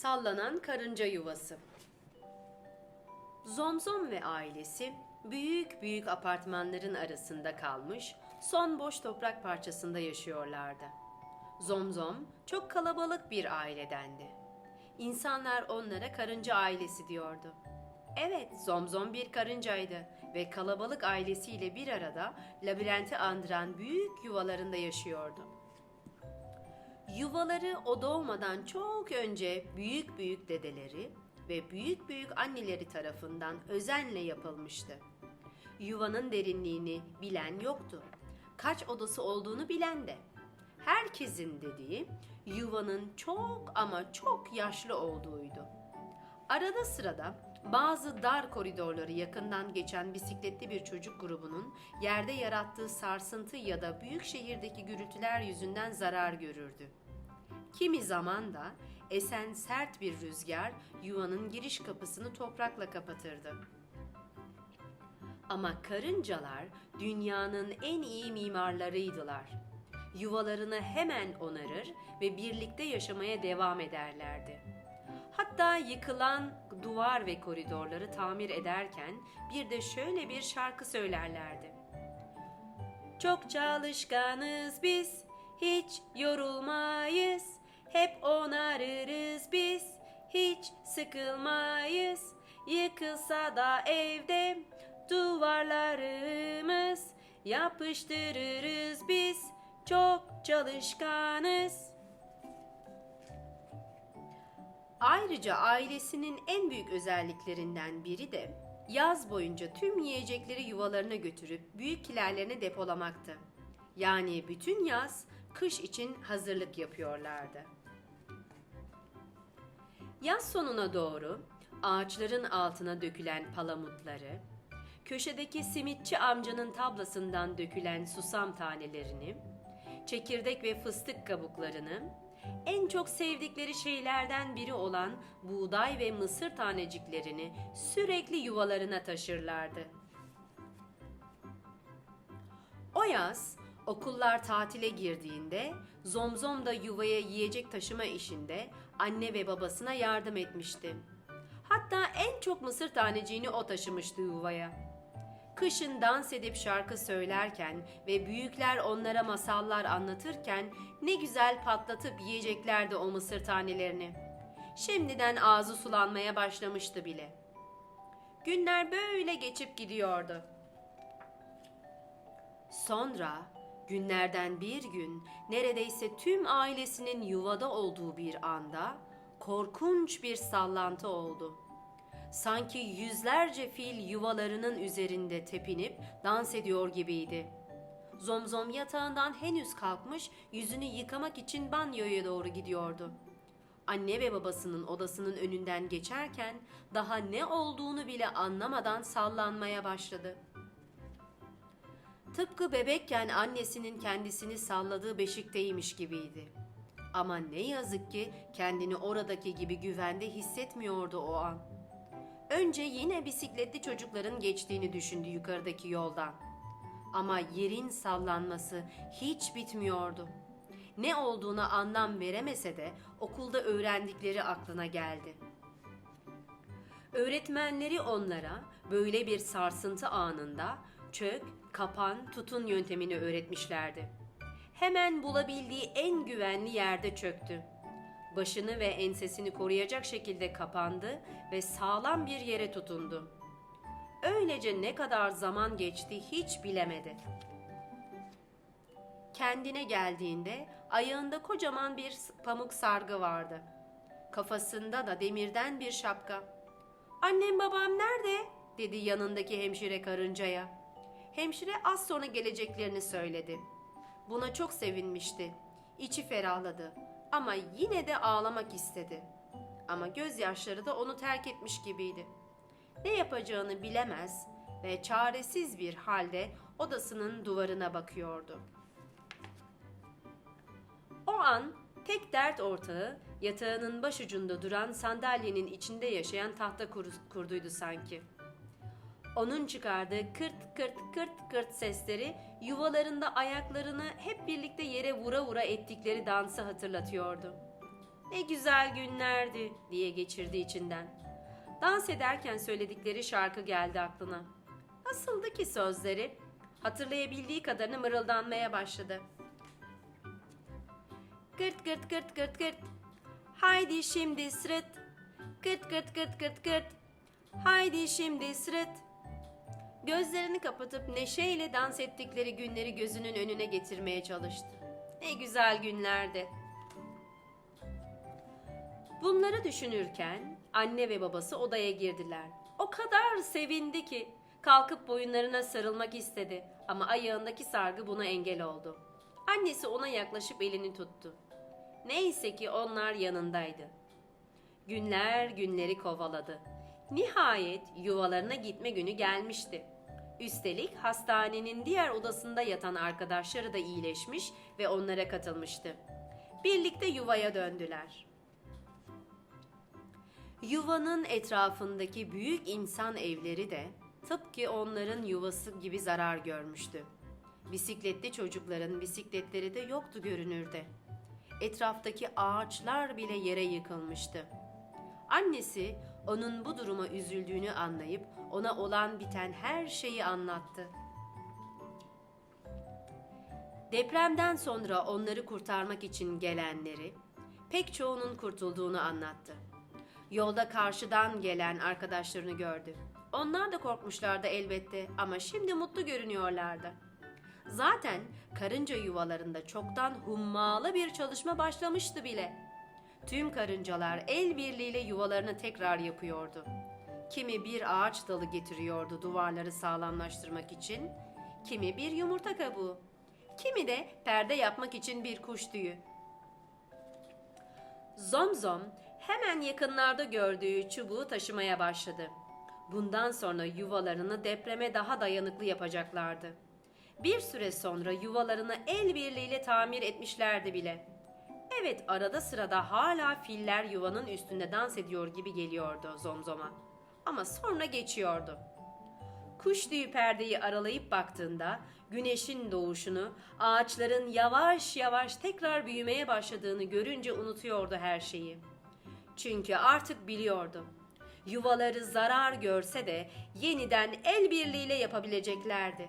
Sallanan karınca yuvası. Zomzom ve ailesi büyük büyük apartmanların arasında kalmış son boş toprak parçasında yaşıyorlardı. Zomzom çok kalabalık bir ailedendi. İnsanlar onlara karınca ailesi diyordu. Evet, Zomzom bir karıncaydı ve kalabalık ailesiyle bir arada labirenti andıran büyük yuvalarında yaşıyordu. Yuvaları o doğmadan çok önce büyük büyük dedeleri ve büyük büyük anneleri tarafından özenle yapılmıştı. Yuvanın derinliğini bilen yoktu. Kaç odası olduğunu bilen de. Herkesin dediği yuvanın çok ama çok yaşlı olduğuydu. Arada sırada bazı dar koridorları yakından geçen bisikletli bir çocuk grubunun yerde yarattığı sarsıntı ya da büyük şehirdeki gürültüler yüzünden zarar görürdü. Kimi zaman da esen sert bir rüzgar yuvanın giriş kapısını toprakla kapatırdı. Ama karıncalar dünyanın en iyi mimarlarıydılar. Yuvalarını hemen onarır ve birlikte yaşamaya devam ederlerdi. Hatta yıkılan duvar ve koridorları tamir ederken bir de şöyle bir şarkı söylerlerdi. Çok çalışkanız biz, hiç yorulmayız. Hep onarırız biz, hiç sıkılmayız. Yıkılsa da evde duvarlarımız yapıştırırız biz. Çok çalışkanız. Ayrıca ailesinin en büyük özelliklerinden biri de yaz boyunca tüm yiyecekleri yuvalarına götürüp büyük kilerlerine depolamaktı. Yani bütün yaz kış için hazırlık yapıyorlardı. Yaz sonuna doğru ağaçların altına dökülen palamutları, köşedeki simitçi amcanın tablasından dökülen susam tanelerini, çekirdek ve fıstık kabuklarını, en çok sevdikleri şeylerden biri olan buğday ve mısır taneciklerini sürekli yuvalarına taşırlardı. O yaz okullar tatile girdiğinde Zomzom da yuvaya yiyecek taşıma işinde anne ve babasına yardım etmişti. Hatta en çok mısır taneciğini o taşımıştı yuvaya. Kışın dans edip şarkı söylerken ve büyükler onlara masallar anlatırken ne güzel patlatıp yiyeceklerdi o mısır tanelerini. Şimdiden ağzı sulanmaya başlamıştı bile. Günler böyle geçip gidiyordu. Sonra günlerden bir gün neredeyse tüm ailesinin yuvada olduğu bir anda korkunç bir sallantı oldu. Sanki yüzlerce fil yuvalarının üzerinde tepinip dans ediyor gibiydi. Zomzom yatağından henüz kalkmış, yüzünü yıkamak için banyoya doğru gidiyordu. Anne ve babasının odasının önünden geçerken daha ne olduğunu bile anlamadan sallanmaya başladı. Tıpkı bebekken annesinin kendisini salladığı beşikteymiş gibiydi. Ama ne yazık ki kendini oradaki gibi güvende hissetmiyordu o an. Önce yine bisikletli çocukların geçtiğini düşündü yukarıdaki yoldan. Ama yerin sallanması hiç bitmiyordu. Ne olduğuna anlam veremese de okulda öğrendikleri aklına geldi. Öğretmenleri onlara böyle bir sarsıntı anında çök, kapan, tutun yöntemini öğretmişlerdi. Hemen bulabildiği en güvenli yerde çöktü. Başını ve ensesini koruyacak şekilde kapandı ve sağlam bir yere tutundu. Öylece ne kadar zaman geçti hiç bilemedi. Kendine geldiğinde ayağında kocaman bir pamuk sargı vardı. Kafasında da demirden bir şapka. Annem babam nerede? dedi yanındaki hemşire karıncaya. Hemşire az sonra geleceklerini söyledi. Buna çok sevinmişti. İçi ferahladı ama yine de ağlamak istedi. Ama gözyaşları da onu terk etmiş gibiydi. Ne yapacağını bilemez ve çaresiz bir halde odasının duvarına bakıyordu. O an tek dert ortağı yatağının başucunda duran sandalyenin içinde yaşayan tahta kurduydu sanki. Onun çıkardığı kırt kırt kırt kırt sesleri yuvalarında ayaklarını hep birlikte yere vura vura ettikleri dansı hatırlatıyordu. Ne güzel günlerdi diye geçirdi içinden. Dans ederken söyledikleri şarkı geldi aklına. Nasıldı ki sözleri? Hatırlayabildiği kadarını mırıldanmaya başladı. Gırt gırt gırt gırt gırt. Haydi şimdi sırıt. Gırt gırt gırt gırt gırt. Haydi şimdi sırıt. Gözlerini kapatıp neşeyle dans ettikleri günleri gözünün önüne getirmeye çalıştı. Ne güzel günlerdi. Bunları düşünürken anne ve babası odaya girdiler. O kadar sevindi ki kalkıp boyunlarına sarılmak istedi ama ayağındaki sargı buna engel oldu. Annesi ona yaklaşıp elini tuttu. Neyse ki onlar yanındaydı. Günler günleri kovaladı. Nihayet yuvalarına gitme günü gelmişti. Üstelik hastanenin diğer odasında yatan arkadaşları da iyileşmiş ve onlara katılmıştı. Birlikte yuvaya döndüler. Yuvanın etrafındaki büyük insan evleri de tıpkı onların yuvası gibi zarar görmüştü. Bisikletli çocukların bisikletleri de yoktu görünürde. Etraftaki ağaçlar bile yere yıkılmıştı. Annesi onun bu duruma üzüldüğünü anlayıp ona olan biten her şeyi anlattı. Depremden sonra onları kurtarmak için gelenleri, pek çoğunun kurtulduğunu anlattı. Yolda karşıdan gelen arkadaşlarını gördü. Onlar da korkmuşlardı elbette ama şimdi mutlu görünüyorlardı. Zaten karınca yuvalarında çoktan hummalı bir çalışma başlamıştı bile. Tüm karıncalar el birliğiyle yuvalarını tekrar yapıyordu. Kimi bir ağaç dalı getiriyordu duvarları sağlamlaştırmak için, kimi bir yumurta kabuğu, kimi de perde yapmak için bir kuş tüyü. Zomzom hemen yakınlarda gördüğü çubuğu taşımaya başladı. Bundan sonra yuvalarını depreme daha dayanıklı yapacaklardı. Bir süre sonra yuvalarını el birliğiyle tamir etmişlerdi bile. Evet arada sırada hala filler yuvanın üstünde dans ediyor gibi geliyordu Zomzom'a. Ama sonra geçiyordu. Kuş tüyü perdeyi aralayıp baktığında güneşin doğuşunu, ağaçların yavaş yavaş tekrar büyümeye başladığını görünce unutuyordu her şeyi. Çünkü artık biliyordu. Yuvaları zarar görse de yeniden el birliğiyle yapabileceklerdi.